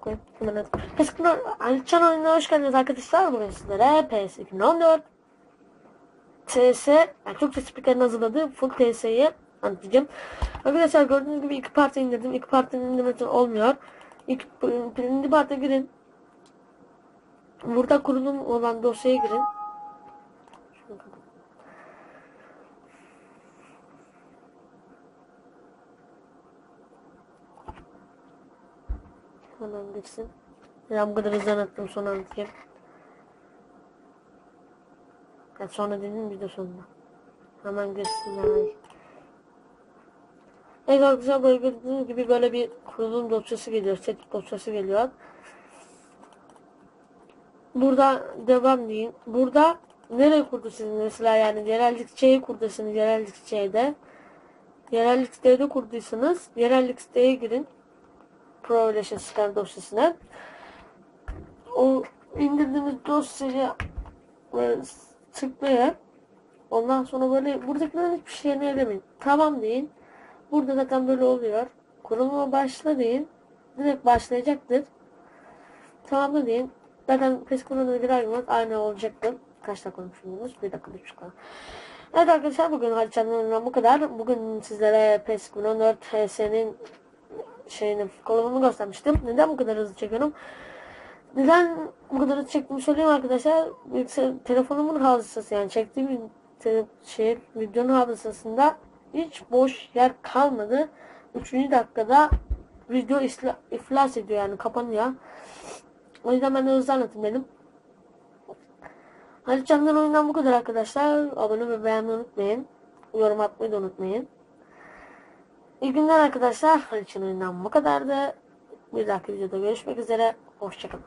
koyayım. Hemen hadi. PES 2014 Alican oyununa hoş geldiniz arkadaşlar. Bugün sizlere PES 2014 TS yani Türkçe spikerinin hazırladığı full TS'yi anlatacağım. Arkadaşlar gördüğünüz gibi iki parti indirdim. İki partinin indirmesi olmuyor. İlk birinci partiye girin. Burada kurulum olan dosyaya girin. Şunu kapat. Hemen girsin. Ya bu kadar hızlı anlattım sonra anlatayım. Ya sonra dedim video sonunda. Hemen girsin ya. Evet arkadaşlar böyle gördüğünüz gibi böyle bir kurulum dosyası geliyor. Set dosyası geliyor. Burada devam deyin. Burada nereye kurdu sizin mesela yani yerellik C'yi kurduysanız yerellik C'de yerellik C'de kurduysanız yerellik girin. Pro Relation Scan dosyasına. O indirdiğimiz dosyayı böyle tıklayın. Ondan sonra böyle buradakilerin hiçbir şeyini elemeyin. Tamam deyin. Burada zaten böyle oluyor. Kuruluma başla deyin. Direkt başlayacaktır. Tamam da deyin. Zaten PES kuruluna bir ayrılmaz. Aynı olacaktır. Kaç dakika konuşuyorsunuz? Bir dakika, bir dakika. Evet arkadaşlar bugün Haliçan'dan bu kadar. Bugün sizlere PES 2014 TS'nin şeyini kolumunu göstermiştim. Neden bu kadar hızlı çekiyorum? Neden bu kadar hızlı çektiğimi söyleyeyim arkadaşlar. Telefonumun hafızası yani çektiğim şey videonun hafızasında hiç boş yer kalmadı. Üçüncü dakikada video iflas ediyor yani kapanıyor. O yüzden ben de hızlı anlatayım dedim. Halit Can'dan oyundan bu kadar arkadaşlar. Abone ve beğenmeyi unutmayın. Yorum atmayı da unutmayın. İyi günler arkadaşlar. Halit Can oyundan bu kadardı. Bir dahaki videoda görüşmek üzere. Hoşçakalın.